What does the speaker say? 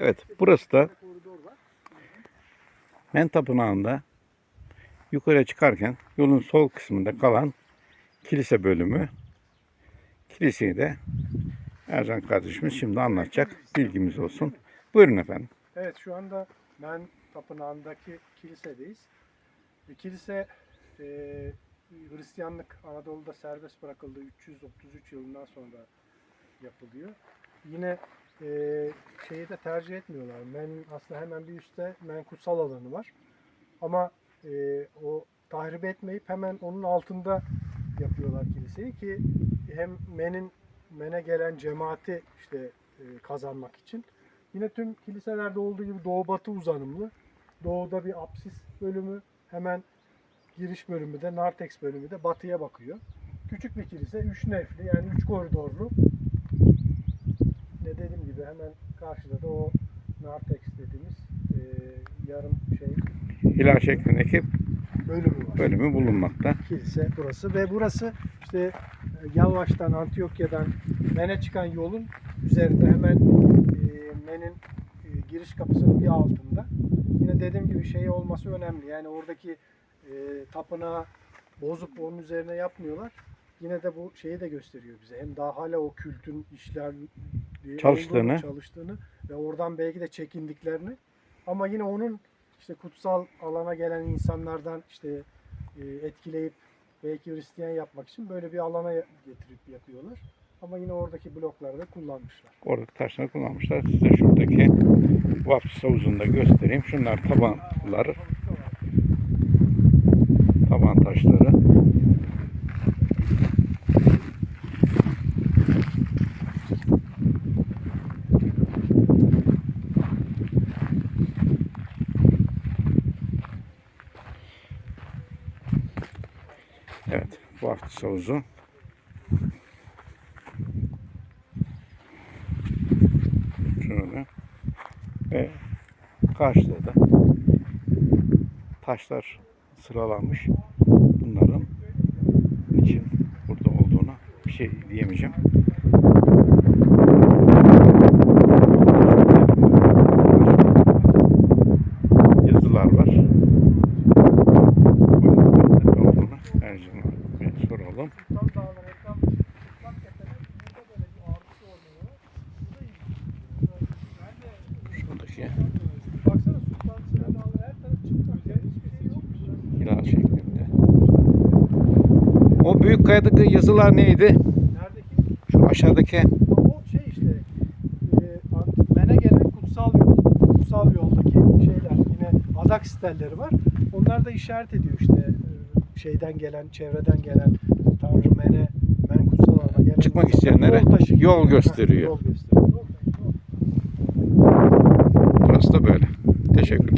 Evet, burası da Men Tapınağı'nda yukarı çıkarken yolun sol kısmında kalan kilise bölümü. Kiliseyi de Ercan kardeşimiz şimdi anlatacak. Bilgimiz olsun. Buyurun efendim. Evet şu anda Men Tapınağı'ndaki kilisedeyiz. E, kilise e, Hristiyanlık Anadolu'da serbest bırakıldığı 333 yılından sonra yapılıyor. Yine e, şeyi de tercih etmiyorlar. Men aslında hemen bir üstte Men kutsal alanı var. Ama e, o tahrip etmeyip hemen onun altında yapıyorlar kiliseyi ki hem Men'in Men'e gelen cemaati işte e, kazanmak için Yine tüm kiliselerde olduğu gibi doğu batı uzanımlı. Doğuda bir apsis bölümü, hemen giriş bölümü de nartex bölümü de batıya bakıyor. Küçük bir kilise, üç nefli yani üç koridorlu. Gibi hemen karşıda da o nartex dediğimiz e, yarım şey Hilal şeklindeki bölümü var bölümü bulunmakta. kilise burası ve burası işte e, Yalvaç'tan Antiokya'dan Men'e çıkan yolun üzerinde hemen e, Men'in e, giriş kapısının bir altında. Yine dediğim gibi şey olması önemli. Yani oradaki e, tapınağı bozup onun üzerine yapmıyorlar. Yine de bu şeyi de gösteriyor bize. Hem daha hala o kültün işler Çalıştığını. olduğunu, çalıştığını ve oradan belki de çekindiklerini. Ama yine onun işte kutsal alana gelen insanlardan işte e, etkileyip belki Hristiyan yapmak için böyle bir alana getirip yapıyorlar. Ama yine oradaki blokları da kullanmışlar. Oradaki taşları kullanmışlar. Size şuradaki vaftiz havuzunu da göstereyim. Şunlar tabanları. Taban taşları. Evet, vaftiz havuzu. Şöyle. Ve karşıda da taşlar sıralanmış. Bunların için burada olduğuna bir şey diyemeyeceğim. Yok. hilal şeklinde. O büyük kayadaki yazılar neydi? Şu aşağıdaki O şey işte e, Men'e gelen kutsal yol. Kutsal yoldaki şeyler. Yine adak stelleri var. Onlar da işaret ediyor işte e, şeyden gelen, çevreden gelen Tanrı Men'e, Men kutsal alana gelen Çıkmak isteyenlere taşı yol Ha, gösteriyor. Yol gösteriyor. burası da böyle. Teşekkür